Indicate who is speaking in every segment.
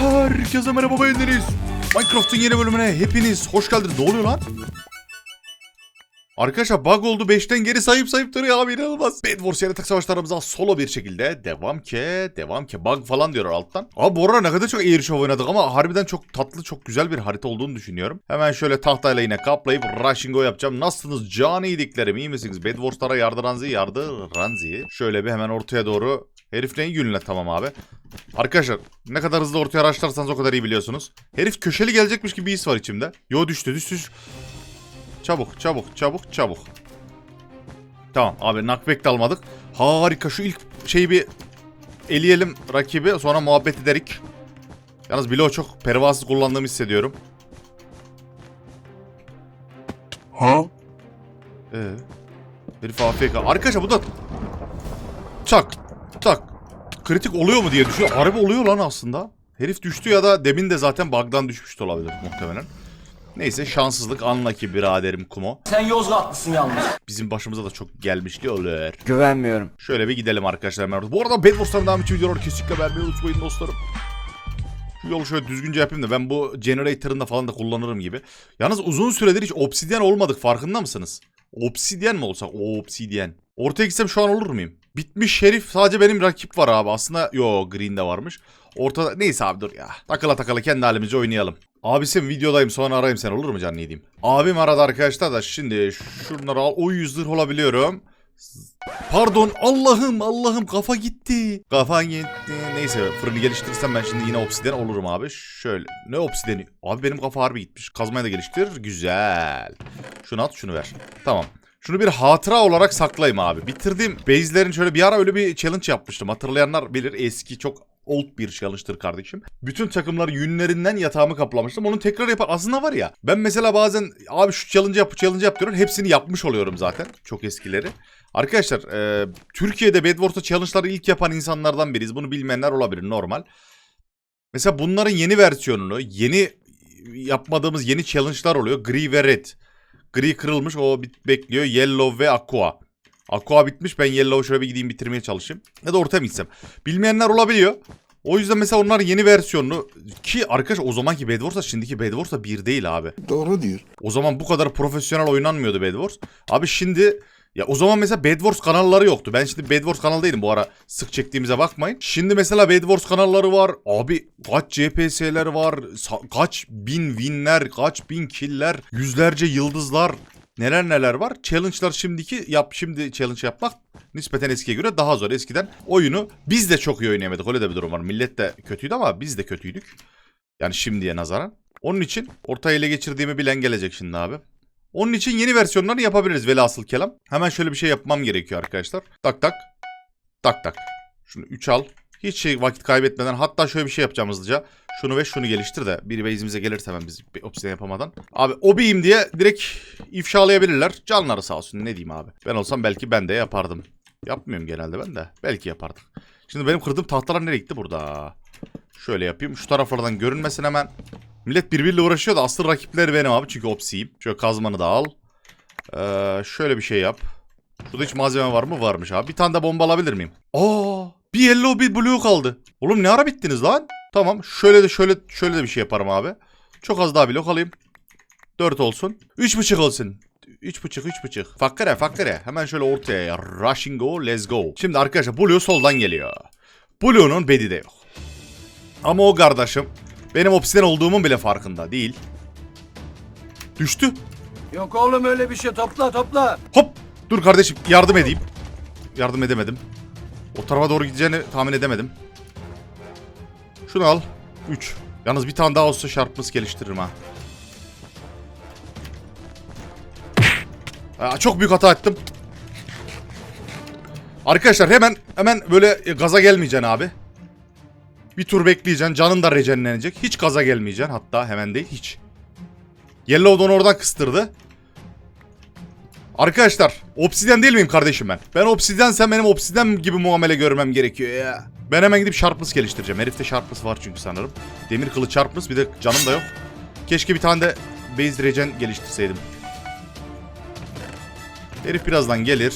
Speaker 1: Herkese merhaba beğendiniz. Minecraft'ın yeni bölümüne hepiniz hoş geldiniz. Ne oluyor lan? Arkadaşlar bug oldu 5'ten geri sayıp sayıp duruyor abi inanılmaz. Bed Wars yaratık savaşlarımıza solo bir şekilde devam ke devam ke bug falan diyor alttan. Abi bu arada ne kadar çok Air Show oynadık ama harbiden çok tatlı çok güzel bir harita olduğunu düşünüyorum. Hemen şöyle tahtayla yine kaplayıp rushing go yapacağım. Nasılsınız can iyidiklerim iyi misiniz? Bed Wars'lara yardı ranzi yardı ranzi. Şöyle bir hemen ortaya doğru Herif neyi günle tamam abi. Arkadaşlar ne kadar hızlı ortaya araçlarsanız o kadar iyi biliyorsunuz. Herif köşeli gelecekmiş gibi bir his var içimde. Yo düştü düştü. düştü. Çabuk çabuk çabuk çabuk. Tamam abi knockback de almadık. Harika şu ilk şeyi bir eleyelim rakibi sonra muhabbet ederik. Yalnız bloğu çok pervasız kullandığımı hissediyorum.
Speaker 2: Ha?
Speaker 1: Ee, herif AFK. Arkadaşlar bu da çak kritik oluyor mu diye düşünüyorum. Harbi oluyor lan aslında. Herif düştü ya da demin de zaten bug'dan düşmüş de olabilir muhtemelen. Neyse şanssızlık anla ki biraderim Kumo.
Speaker 3: Sen Yozgatlısın yalnız.
Speaker 1: Bizim başımıza da çok gelmişti olur.
Speaker 2: Güvenmiyorum.
Speaker 1: Şöyle bir gidelim arkadaşlar. hemen. Bu arada Bed Wars'tan devam için videoları kesinlikle vermeyi unutmayın dostlarım. Şu yolu şöyle düzgünce yapayım da ben bu generator'ında falan da kullanırım gibi. Yalnız uzun süredir hiç obsidyen olmadık farkında mısınız? Obsidyen mi olsak? O obsidyen. Ortaya gitsem şu an olur muyum? Bitmiş şerif sadece benim rakip var abi. Aslında yo green'de varmış. Ortada neyse abi dur ya. Takıla takıla kendi halimize oynayalım. Abisim videodayım sonra arayayım sen olur mu canlı yediğim? Abim aradı arkadaşlar da şimdi şunları al. O yüz zırh olabiliyorum. Pardon Allah'ım Allah'ım kafa gitti. Kafa gitti. Neyse fırını geliştirirsem ben şimdi yine obsidyen olurum abi. Şöyle ne obsidyeni? Abi benim kafa harbi gitmiş. Kazmayı da geliştir. Güzel. Şunu at şunu ver. Tamam. Şunu bir hatıra olarak saklayayım abi. Bitirdiğim base'lerin şöyle bir ara öyle bir challenge yapmıştım. Hatırlayanlar bilir eski çok old bir challenge'tır kardeşim. Bütün takımların yünlerinden yatağımı kaplamıştım. Onu tekrar yapar. Aslında var ya ben mesela bazen abi şu challenge yap, challenge yap diyorum. Hepsini yapmış oluyorum zaten. Çok eskileri. Arkadaşlar e, Türkiye'de Bedwars'ta challenge'ları ilk yapan insanlardan biriyiz. Bunu bilmeyenler olabilir normal. Mesela bunların yeni versiyonunu, yeni yapmadığımız yeni challenge'lar oluyor. Gri ve Red. Gri kırılmış o bit- bekliyor. Yellow ve Aqua. Aqua bitmiş ben Yellow'u şöyle bir gideyim bitirmeye çalışayım. Ya da ortaya mı gitsem? Bilmeyenler olabiliyor. O yüzden mesela onların yeni versiyonunu ki arkadaş o zamanki Bed Wars'la şimdiki Bed Wars'la bir değil abi.
Speaker 2: Doğru diyor.
Speaker 1: O zaman bu kadar profesyonel oynanmıyordu Bed Wars. Abi şimdi ya o zaman mesela Bed Wars kanalları yoktu. Ben şimdi Bed Wars kanaldaydım bu ara sık çektiğimize bakmayın. Şimdi mesela Bed Wars kanalları var. Abi kaç CPS'ler var. kaç bin winler, kaç bin killer, yüzlerce yıldızlar. Neler neler var. Challenge'lar şimdiki yap şimdi challenge yapmak nispeten eskiye göre daha zor. Eskiden oyunu biz de çok iyi oynayamadık. Öyle de bir durum var. Millet de kötüydü ama biz de kötüydük. Yani şimdiye nazaran. Onun için orta ele geçirdiğimi bilen gelecek şimdi abi. Onun için yeni versiyonlarını yapabiliriz velhasıl kelam. Hemen şöyle bir şey yapmam gerekiyor arkadaşlar. Tak tak. Tak tak. Şunu 3 al. Hiç şey vakit kaybetmeden hatta şöyle bir şey yapacağım hızlıca. Şunu ve şunu geliştir de bir base'imize gelirse hemen biz obsidian yapamadan. Abi obiyim diye direkt ifşalayabilirler. Canları sağ olsun ne diyeyim abi. Ben olsam belki ben de yapardım. Yapmıyorum genelde ben de. Belki yapardım. Şimdi benim kırdığım tahtalar nereye gitti burada? Şöyle yapayım. Şu taraflardan görünmesin hemen. Millet birbiriyle uğraşıyor da asıl rakipleri benim abi. Çünkü opsiyim. Şöyle kazmanı da al. Ee, şöyle bir şey yap. Şurada hiç malzeme var mı? Varmış abi. Bir tane de bomba alabilir miyim? Aa, bir yellow bir blue kaldı. Oğlum ne ara bittiniz lan? Tamam. Şöyle de şöyle şöyle de bir şey yaparım abi. Çok az daha blok alayım. 4 olsun. 3.5 olsun. 3.5 3.5. Fakkare fakkare. Hemen şöyle ortaya ya. Rushing go let's go. Şimdi arkadaşlar blue soldan geliyor. Blue'nun bedi de yok. Ama o kardeşim benim obsiden olduğumun bile farkında değil. Düştü.
Speaker 3: Yok oğlum öyle bir şey topla topla.
Speaker 1: Hop. Dur kardeşim yardım edeyim. Yardım edemedim. O tarafa doğru gideceğini tahmin edemedim. Şunu al. 3. Yalnız bir tane daha olsa şarpmız geliştiririm ha. Aa, çok büyük hata ettim. Arkadaşlar hemen hemen böyle gaza gelmeyeceksin abi. Bir tur bekleyeceksin. Canın da rejenlenecek. Hiç gaza gelmeyeceksin. Hatta hemen değil hiç. Yellow'dan oradan kıstırdı. Arkadaşlar obsidyen değil miyim kardeşim ben? Ben obsidyensem benim obsidyen gibi muamele görmem gerekiyor ya. Ben hemen gidip sharpness geliştireceğim. Herifte sharpness var çünkü sanırım. Demir kılıç sharpness bir de canım da yok. Keşke bir tane de base regen geliştirseydim. Herif birazdan gelir.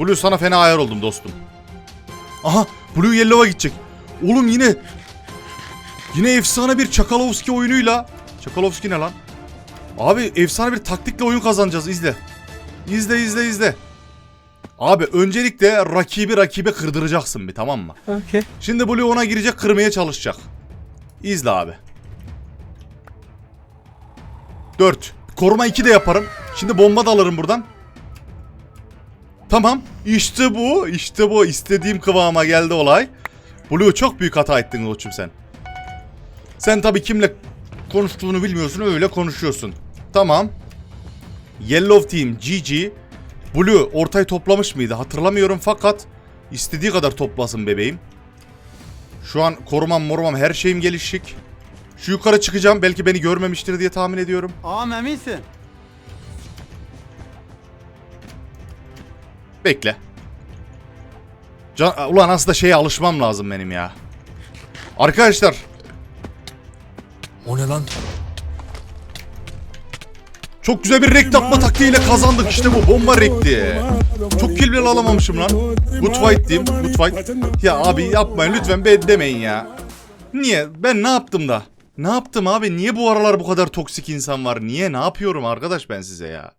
Speaker 1: Blue sana fena ayar oldum dostum. Aha Blue Yellow'a gidecek. Oğlum yine yine efsane bir Çakalovski oyunuyla Çakalovski ne lan? Abi efsane bir taktikle oyun kazanacağız izle. İzle izle izle. Abi öncelikle rakibi rakibe kırdıracaksın bir tamam mı?
Speaker 2: Okey.
Speaker 1: Şimdi Blue ona girecek kırmaya çalışacak. İzle abi. 4. Koruma 2 de yaparım. Şimdi bomba da alırım buradan. Tamam. İşte bu. İşte bu. İstediğim kıvama geldi olay. Blue çok büyük hata ettin koçum sen. Sen tabii kimle konuştuğunu bilmiyorsun öyle konuşuyorsun. Tamam. Yellow Team GG. Blue ortayı toplamış mıydı hatırlamıyorum fakat istediği kadar toplasın bebeğim. Şu an korumam morumam her şeyim gelişik. Şu yukarı çıkacağım belki beni görmemiştir diye tahmin ediyorum.
Speaker 2: Ağam eminsin.
Speaker 1: Bekle. Can, ulan aslında şeye alışmam lazım benim ya. Arkadaşlar
Speaker 3: O ne lan?
Speaker 1: çok güzel bir rekt atma taktiğiyle kazandık işte bu bomba rekti. Çok kill bile alamamışım lan. Good fight diyeyim. Good fight. Ya abi yapmayın lütfen be demeyin ya. Niye? Ben ne yaptım da? Ne yaptım abi? Niye bu aralar bu kadar toksik insan var? Niye? Ne yapıyorum arkadaş ben size ya?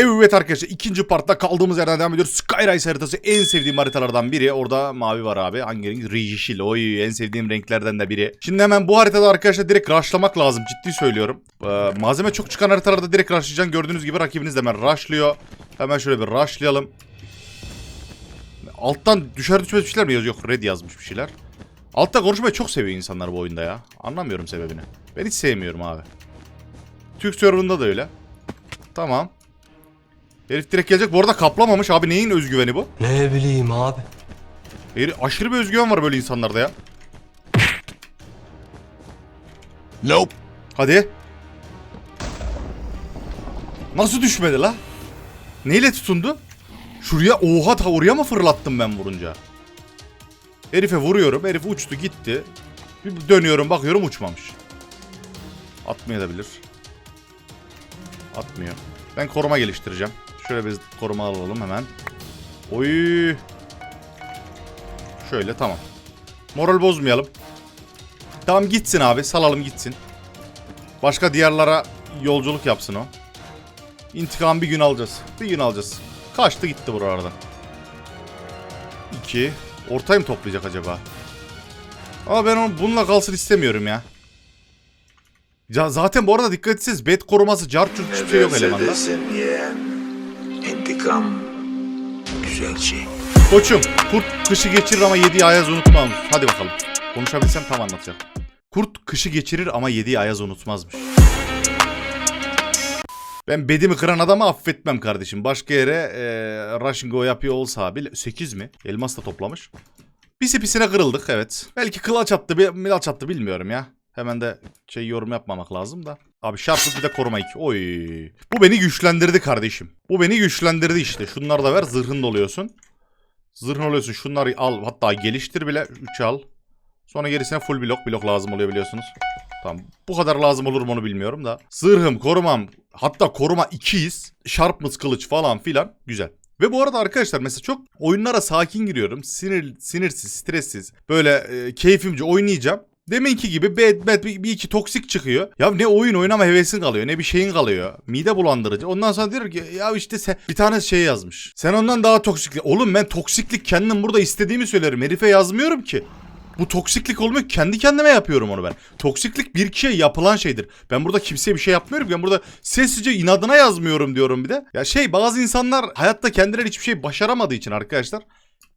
Speaker 1: Evet arkadaşlar ikinci partta kaldığımız yerden devam ediyoruz. Skyrise haritası en sevdiğim haritalardan biri. Orada mavi var abi. Hangi renk? Yeşil. Oy en sevdiğim renklerden de biri. Şimdi hemen bu haritada arkadaşlar direkt rushlamak lazım. Ciddi söylüyorum. Ee, malzeme çok çıkan haritalarda direkt rushlayacaksın. Gördüğünüz gibi rakibiniz de hemen rushlıyor. Hemen şöyle bir rushlayalım. Alttan düşer düşmez bir şeyler mi yazıyor? Yok red yazmış bir şeyler. Altta konuşmayı çok seviyor insanlar bu oyunda ya. Anlamıyorum sebebini. Ben hiç sevmiyorum abi. Türk serverında da öyle. Tamam. Herif direkt gelecek. Bu arada kaplamamış. Abi neyin özgüveni bu?
Speaker 3: Ne bileyim abi.
Speaker 1: Herif, aşırı bir özgüven var böyle insanlarda ya.
Speaker 2: Nope.
Speaker 1: Hadi. Nasıl düşmedi la? Neyle tutundu? Şuraya oha ta oraya mı fırlattım ben vurunca? Herife vuruyorum. Herif uçtu gitti. Bir dönüyorum bakıyorum uçmamış. Atmayabilir. Atmıyor. Ben koruma geliştireceğim. Şöyle bir koruma alalım hemen. Oy. Şöyle tamam. Moral bozmayalım. Tamam gitsin abi. Salalım gitsin. Başka diyarlara yolculuk yapsın o. İntikam bir gün alacağız. Bir gün alacağız. Kaçtı gitti buralardan. İki. Ortayı mı toplayacak acaba? Ama ben onu bununla kalsın istemiyorum ya. Ya zaten bu arada dikkat etseniz bet koruması, car curt hiçbir şey yok elemanda.
Speaker 4: İntikam güzel şey.
Speaker 1: Koçum kurt kışı geçirir ama yediği ayaz unutmam. Hadi bakalım. Konuşabilsem tam anlatacağım. Kurt kışı geçirir ama yediği ayaz unutmazmış. Ben bedimi kıran adamı affetmem kardeşim. Başka yere e, Russian Go yapıyor olsa bile 8 mi? Elmas da toplamış. Pisi pisine kırıldık evet. Belki kılaç attı, milaç attı bilmiyorum ya. Hemen de şey yorum yapmamak lazım da. Abi şartsız bir de koruma 2. Oy. Bu beni güçlendirdi kardeşim. Bu beni güçlendirdi işte. Şunları da ver zırhın doluyorsun. Zırhın oluyorsun. Şunları al. Hatta geliştir bile. 3 al. Sonra gerisine full blok. Blok lazım oluyor biliyorsunuz. Tamam. Bu kadar lazım olur mu onu bilmiyorum da. Zırhım, korumam. Hatta koruma 2'yiz. Sharpness kılıç falan filan. Güzel. Ve bu arada arkadaşlar mesela çok oyunlara sakin giriyorum. Sinir, sinirsiz, stressiz. Böyle e, keyfimce oynayacağım. Deminki gibi bad bad bir, bir iki toksik çıkıyor. Ya ne oyun oynama hevesin kalıyor ne bir şeyin kalıyor. Mide bulandırıcı. Ondan sonra diyor ki ya işte sen bir tane şey yazmış. Sen ondan daha toksiklik. Oğlum ben toksiklik kendim burada istediğimi söylerim. Herife yazmıyorum ki. Bu toksiklik olmuyor. Kendi kendime yapıyorum onu ben. Toksiklik bir kişiye yapılan şeydir. Ben burada kimseye bir şey yapmıyorum. Ben burada sessizce inadına yazmıyorum diyorum bir de. Ya şey bazı insanlar hayatta kendileri hiçbir şey başaramadığı için arkadaşlar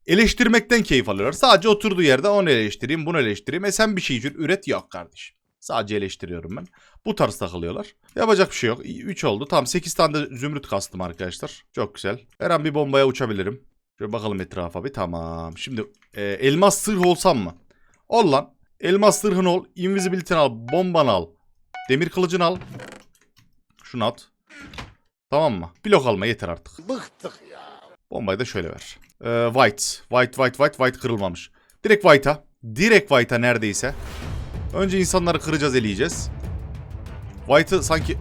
Speaker 1: eleştirmekten keyif alıyorlar. Sadece oturduğu yerde onu eleştireyim, bunu eleştireyim. E sen bir şey üret yok kardeşim. Sadece eleştiriyorum ben. Bu tarz takılıyorlar. Yapacak bir şey yok. 3 oldu. Tamam 8 tane de zümrüt kastım arkadaşlar. Çok güzel. Her an bir bombaya uçabilirim. Şöyle bakalım etrafa bir. Tamam. Şimdi e, elmas sırh olsam mı? Ol lan. Elmas sırhın ol. Invisibility'ni al. Bombanı al. Demir kılıcını al. Şunu at. Tamam mı? Blok alma yeter artık.
Speaker 2: Bıktık ya.
Speaker 1: Bombayı da şöyle ver. Ee, white. White, white, white, white kırılmamış. Direkt white'a. Direkt white'a neredeyse. Önce insanları kıracağız, eleyeceğiz. White'ı sanki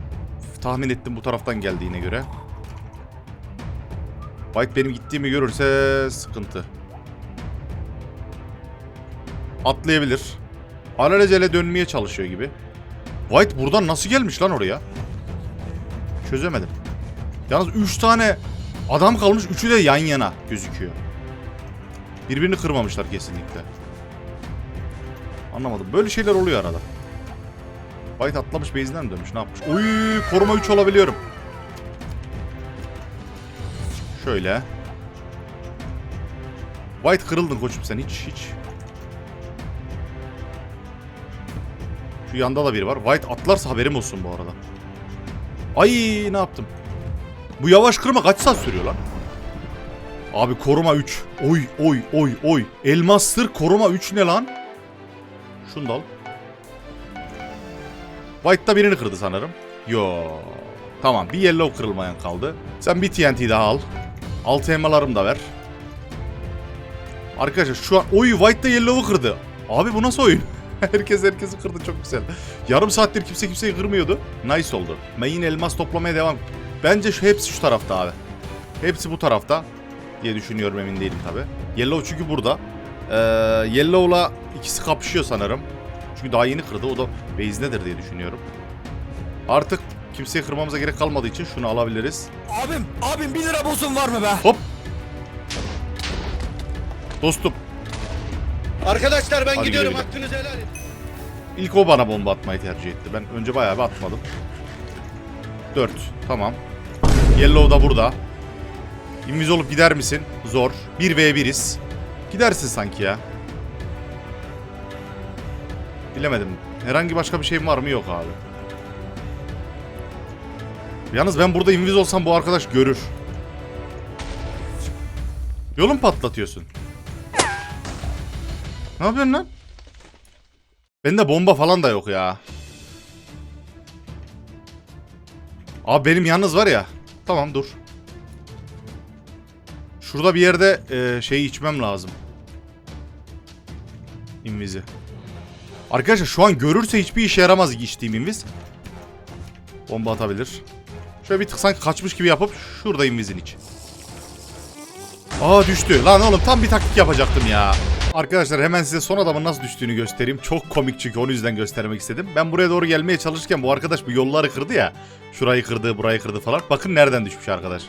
Speaker 1: tahmin ettim bu taraftan geldiğine göre. White benim gittiğimi görürse sıkıntı. Atlayabilir. Alelacele dönmeye çalışıyor gibi. White buradan nasıl gelmiş lan oraya? Çözemedim. Yalnız 3 tane adam kalmış. Üçü de yan yana gözüküyor. Birbirini kırmamışlar kesinlikle. Anlamadım. Böyle şeyler oluyor arada. White atlamış base'den mi dönmüş? Ne yapmış? Uy, koruma 3 olabiliyorum. Şöyle. White kırıldın koçum sen hiç hiç. Şu yanda da biri var. White atlarsa haberim olsun bu arada. Ay ne yaptım? Bu yavaş kırma kaç saat sürüyor lan? Abi koruma 3. Oy oy oy oy. Elmas sır koruma 3 ne lan? Şunu da al. White da birini kırdı sanırım. Yo. Tamam bir yellow kırılmayan kaldı. Sen bir TNT daha al. Altı elmalarımı da ver. Arkadaşlar şu an... Oy White da yellow'u kırdı. Abi bu nasıl oyun? Herkes herkesi kırdı çok güzel. Yarım saattir kimse kimseyi kırmıyordu. Nice oldu. Main elmas toplamaya devam. Bence şu hepsi şu tarafta abi. Hepsi bu tarafta diye düşünüyorum emin değilim tabi. Yellow çünkü burada. Ee, Yellow'la ikisi kapışıyor sanırım. Çünkü daha yeni kırdı. O da base'nedir diye düşünüyorum. Artık kimseyi kırmamıza gerek kalmadığı için şunu alabiliriz.
Speaker 3: Abim, abim 1 lira bozun var mı be?
Speaker 1: Hop. Dostum
Speaker 2: Arkadaşlar ben
Speaker 1: Hadi
Speaker 2: gidiyorum hakkınızı helal edin.
Speaker 1: ilk o bana bomba atmayı tercih etti. Ben önce bayağı bir atmadım. 4. Tamam. Yellow da burada. İnviz olup gider misin? Zor. 1v1'iz. Gidersin sanki ya. Bilemedim. Herhangi başka bir şeyim var mı? Yok abi. Yalnız ben burada inviz olsam bu arkadaş görür. Yolun patlatıyorsun. Ne yapıyorsun lan? Bende bomba falan da yok ya. Abi benim yalnız var ya. Tamam dur. Şurada bir yerde e, şeyi içmem lazım. İnvizi. Arkadaşlar şu an görürse hiçbir işe yaramaz içtiğim inviz. Bomba atabilir. Şöyle bir tık sanki kaçmış gibi yapıp şurada invizin iç. Aa düştü. Lan oğlum tam bir taktik yapacaktım ya. Arkadaşlar hemen size son adamın nasıl düştüğünü göstereyim. Çok komik çünkü onu yüzden göstermek istedim. Ben buraya doğru gelmeye çalışırken bu arkadaş bu yolları kırdı ya. Şurayı kırdı, burayı kırdı falan. Bakın nereden düşmüş arkadaş.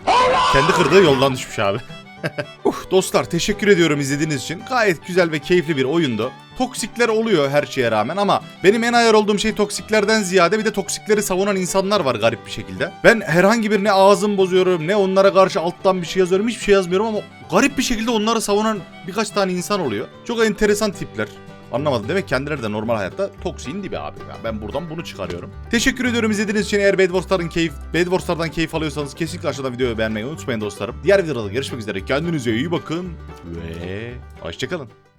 Speaker 1: Kendi kırdığı yoldan düşmüş abi. uh, dostlar teşekkür ediyorum izlediğiniz için. Gayet güzel ve keyifli bir oyundu. Toksikler oluyor her şeye rağmen ama benim en ayar olduğum şey toksiklerden ziyade bir de toksikleri savunan insanlar var garip bir şekilde. Ben herhangi birine ağzım bozuyorum ne onlara karşı alttan bir şey yazıyorum hiçbir şey yazmıyorum ama garip bir şekilde onları savunan birkaç tane insan oluyor. Çok enteresan tipler. Anlamadım. Demek kendileri de normal hayatta toksiğin dibi abi. Yani ben buradan bunu çıkarıyorum. Teşekkür ediyorum izlediğiniz için. Eğer Bed Wars'ların keyif, Bed Wars'lardan keyif alıyorsanız kesinlikle aşağıdan videoyu beğenmeyi unutmayın dostlarım. Diğer videolarda görüşmek üzere. Kendinize iyi bakın ve hoşçakalın.